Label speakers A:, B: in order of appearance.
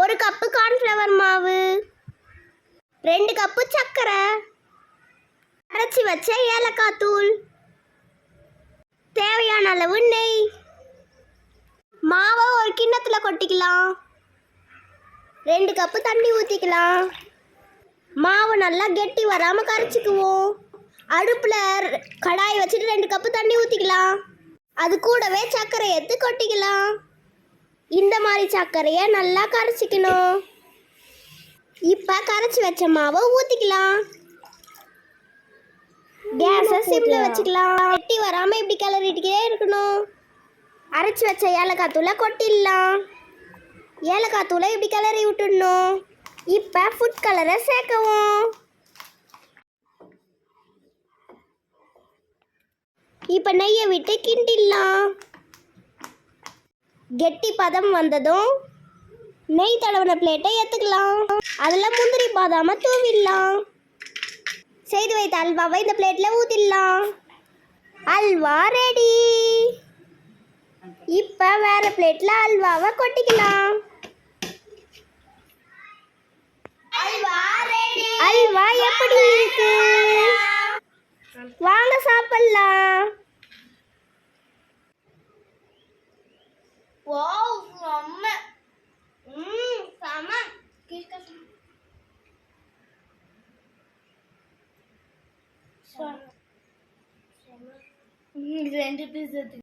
A: ஒரு cup cornflour மாவு. ரெண்டு கப்பு சர்க்கரை அரைச்சி வச்ச ஏலக்காய் தூள். தேவையான அளவு நெய். மாவை ஒரு கிண்ணத்தில் கொட்டிக்கலாம். ரெண்டு கப்பு தண்ணி ஊற்றிக்கலாம் மாவு நல்லா கெட்டி வராமல் கரைச்சிக்குவோம். அடுப்பில் கடாய் வச்சுட்டு ரெண்டு கப்பு தண்ணி ஊற்றிக்கலாம் அது கூடவே சர்க்கரை எடுத்து கொட்டிக்கலாம். இந்த மாதிரி சர்க்கரையை நல்லா கரைச்சிக்கணும். இப்போ கரைச்சி வச்ச மாவை ஊற்றிக்கலாம் கேஸை சிம்மில் வச்சுக்கலாம். வெட்டி வராமல் இப்படி கிளறிட்டுக்கே இருக்கணும். அரைச்சி வச்ச ஏலக்காய் தூளை கொட்டிடலாம். ஏலக்காய் தூளை இப்படி கிளறி விட்டுடணும். இப்போ ஃபுட் கலரை சேர்க்கவும். இப்போ நெய்யை விட்டு கிண்டிடலாம். கெட்டி பதம் வந்ததும் நெய் தடவின பிளேட்டை ஏற்றுக்கலாம் அதில் முந்திரி பாதாம தூவிடலாம். செய்து வைத்த அல்வாவை இந்த பிளேட்டில் ஊற்றிடலாம் அல்வா ரெடி இப்போ வேற பிளேட்டில் அல்வாவை கொட்டிக்கலாம். Wow, sama. Hmm, sama. Kita sama. Sama. Hmm,
B: rendu pizza.